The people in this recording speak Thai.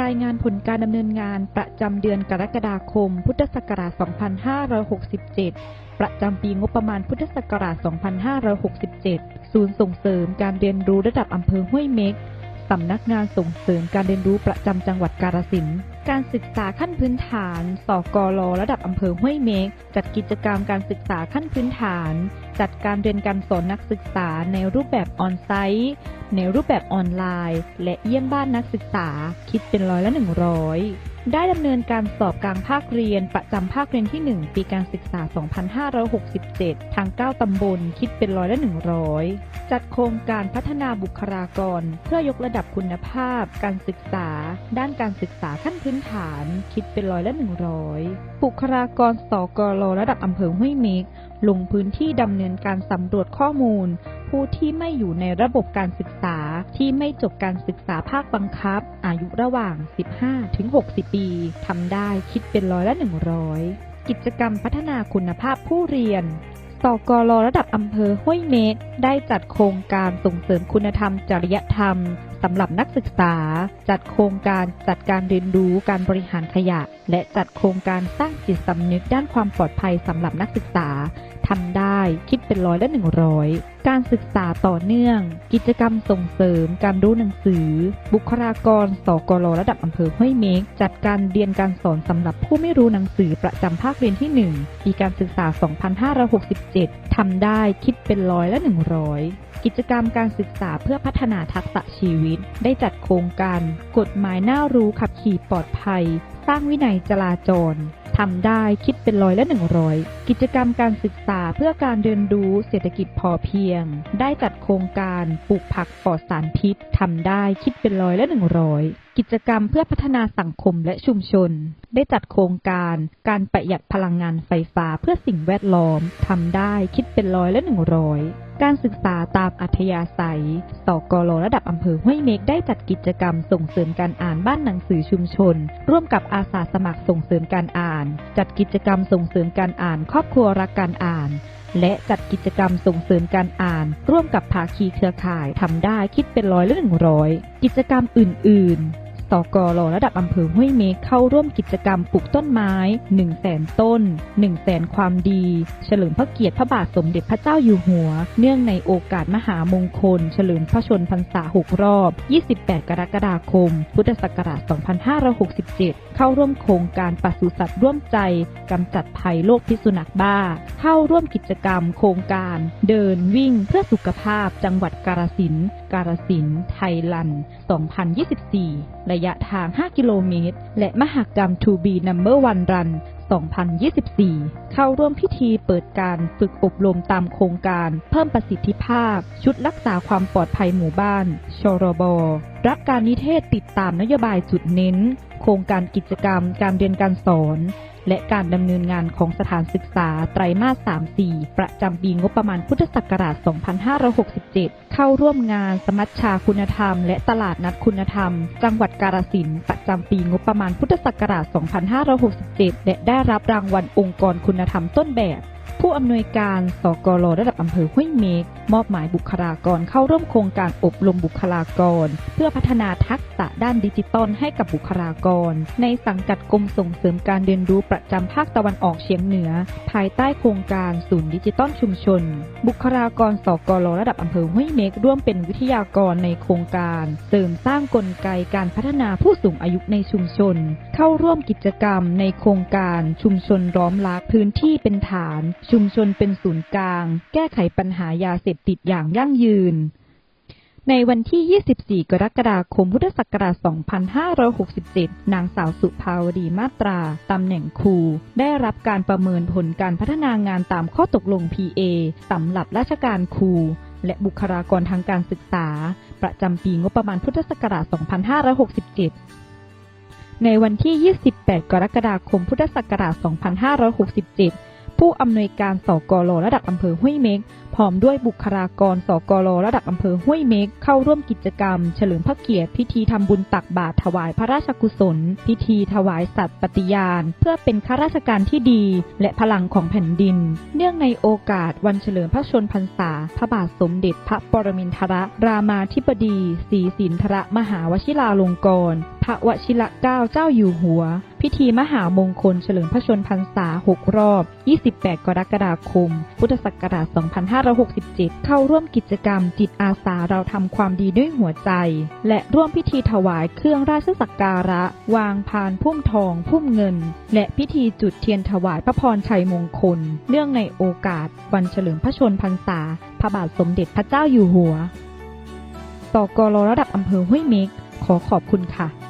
รายงานผลการดำเนินงานประจำเดือนกรกฎาคม พุทธศักราช 2567 ประจำปีงบประมาณพุทธศักราช 2567 ศูนย์ส่งเสริมการเรียนรู้ระดับอำเภอห้วยเม็กสำนักงานส่งเสริมการเรียนรู้ประจำจังหวัดกาฬสินธุ์การศึกษาขั้นพื้นฐาน สกลระดับอำเภอห้วยเม็ก จัดกิจกรรมการศึกษาขั้นพื้นฐาน จัดการเรียนการสอนนักศึกษาในรูปแบบออนไซต์ ในรูปแบบออนไลน์ และเยี่ยมบ้านนักศึกษา คิดเป็นร้อยละ 100 ได้ดำเนินการสอบกลางภาคเรียนประจำภาคเรียนที่ 1 ปีการศึกษา 2567 ทาง 9 ตำบล คิดเป็นร้อยละ 100 จัดโครงการพัฒนาบุคลากร เพื่อยกระดับคุณภาพ การศึกษา ด้านการศึกษาขั้นพื้นฐาน คิดเป็นร้อยละ 100 บุคลากรสกลระดับอำเภอห้วยเมก ลงพื้นที่ดำเนินการสำรวจข้อมูล ผู้ที่ไม่อยู่ในระบบการศึกษาที่ไม่จบการศึกษาภาคบังคับ อายุระหว่าง 15-60 ปีทำได้คิดเป็นร้อยละ 100 กิจกรรมพัฒนาคุณภาพผู้เรียนสกลระดับอำเภอห้วยเมกได้จัดโครงการส่งเสริมคุณธรรมจริยธรรมสำหรับนักศึกษา จัดโครงการจัดการเรียนรู้การบริหารขยะ และจัดโครงการสร้างจิตสำนึกด้านความปลอดภัยสำหรับนักศึกษาทำได้คิดเป็นร้อยละหนึ่งร้อยการศึกษาต่อเนื่อง กิจกรรมส่งเสริม การรู้หนังสือ บุคลากรสกลระดับอำเภอห้วยเมกจัดการเรียนการสอนสำหรับผู้ไม่รู้หนังสือประจำภาคเรียนที่ 1 ปีการศึกษา 2567 ทำได้คิดเป็นร้อยละ 100 กิจกรรมการศึกษาเพื่อพัฒนาทักษะชีวิต ได้จัดโครงการ กฎหมายน่ารู้ขับขี่ปลอดภัย สร้างวินัยจราจรทำได้คิดเป็นร้อยละหนึ่งร้อยกิจกรรมการศึกษาเพื่อการเรียนรู้เศรษฐกิจพอเพียง ได้จัดโครงการปลูกผักปลอดสารพิษทำได้คิดเป็นร้อยละหนึ่งร้อย กิจกรรมเพื่อพัฒนาสังคมและชุมชน ได้จัดโครงการการประหยัดพลังงานไฟฟ้าเพื่อสิ่งแวดล้อมทำได้คิดเป็นร้อยละ100การศึกษาตามอัธยาศัย สกลระดับอำเภอห้วยเมกได้จัดกิจกรรมส่งเสริมการอ่านบ้านหนังสือชุมชน ร่วมกับอาสาสมัครส่งเสริมการอ่าน จัดกิจกรรมส่งเสริมการอ่าน ครอบครัวรักการอ่าน และจัดกิจกรรมส่งเสริมการอ่าน ร่วมกับภาคีเครือข่ายทำได้คิดเป็นร้อยละหนึ่งร้อยกิจกรรมอื่น ๆ สกลระดับอำเภอห้วยเมฆเข้าร่วมกิจกรรมปลูกต้นไม้1 0 0 0 0แสนต้น1 0 0 0 0แสนความดี เฉลิมพระเกียรติพระบาทสมเด็จพระเจ้าอยู่หัว เนื่องในโอกาสมหามงคล เฉลิมพระชนพรรษา 6 รอบ 28 กรกฎาคม พุทธศักราช 2567 เข้าร่วมโครงการปศุสัตว์ร่วมใจกำจัดภัยโรคพิษสุนัขบ้า เข้าร่วมกิจกรรม โครงการ เดินวิ่งเพื่อสุขภาพจังหวัดกาฬสินธุ์กาฬสิน ไทยลัน 2024 ระยะทาง 5 กิโลเมตร และมหกรรม To Be Number One Run 2024 เข้าร่วมพิธีเปิดการฝึกอบรมตามโครงการเพิ่มประสิทธิภาพ ชุดรักษาความปลอดภัยหมู่บ้าน ชรบ รับการนิเทศติดตามนโยบายจุดเน้น โครงการกิจกรรมการเรียนการสอน และการดำเนินงานของสถานศึกษาไตรมาส 3-4 ประจำปีงบประมาณพุทธศักราช 2567 เข้าร่วมงานสมัชชาคุณธรรม และตลาดนัดคุณธรรม จังหวัดกาฬสินธุ์ประจำปีงบประมาณพุทธศักราช 2567 และได้รับรางวัลองค์กรคุณธรรมต้นแบบ ผู้อำนวยการสกลระดับอำเภอห้วยเมกมอบหมายบุคลากรเข้าร่วมโครงการอบรมบุคลากร เพื่อพัฒนาทักษะด้านดิจิตอลให้กับบุคลากร ในสังกัดกรมส่งเสริมการเรียนรู้ประจำภาคตะวันออกเฉียงเหนือ ภายใต้โครงการศูนย์ดิจิตอลชุมชน บุคลากรสกลระดับอำเภอห้วยเมกร่วมเป็นวิทยากรในโครงการ เสริมสร้างกลไกการพัฒนาผู้สูงอายุในชุมชน เข้าร่วมกิจกรรมในโครงการชุมชนร้อมรักพื้นที่เป็นฐาน ชุมชนเป็นศูนย์กลาง แก้ไขปัญหายาเสพติดอย่างยั่งยืน ในวันที่ 24 กรกฎาคมพุทธศักราช 2567 นางสาวสุภาวดีมาตรา ตำแหน่งครู ได้รับการประเมินผลการพัฒนางานตามข้อตกลง PA สำหรับราชการครูและบุคลากรทางการศึกษา ประจำปีงบประมาณพุทธศักราช 2567 ในวันที่ 28 กรกฎาคม พุทธศักราช 2567 ผู้อำนวยการสกลระดับอำเภอห้วยเม็กพร้อมด้วยบุคลากรสกลระดับอำเภอห้วยเม็กเข้าร่วมกิจกรรม เฉลิมพระเกียรติพิธีทำบุญตักบาตรถวายพระราชกุศล พิธีถวายสัตย์ปฏิญาณ เพื่อเป็นข้าราชการที่ดี และพลังของแผ่นดิน เนื่องในโอกาสวันเฉลิมพระชนพรรษา พระบาทสมเด็จพระปรมินทรรามาธิบดีศรีสินทรมหาวชิราลงกรณ์พระวชิระเกล้าเจ้าอยู่หัว พิธีมหามงคลเฉลิมพระชนพรรษา 6 รอบ 28 กรกฎาคม พุทธศักราช 2567 เข้าร่วมกิจกรรมจิตอาสาเราทำความดีด้วยหัวใจ และร่วมพิธีถวายเครื่องราชสักการะ วางพานพุ่มทอง พุ่มเงิน และพิธีจุดเทียนถวายพระพรชัยมงคล เนื่องในโอกาส วันเฉลิมพระชนพรรษา พระบาทสมเด็จพระเจ้าอยู่หัวสกลระดับอำเภอห้วยเม็กขอขอบคุณค่ะ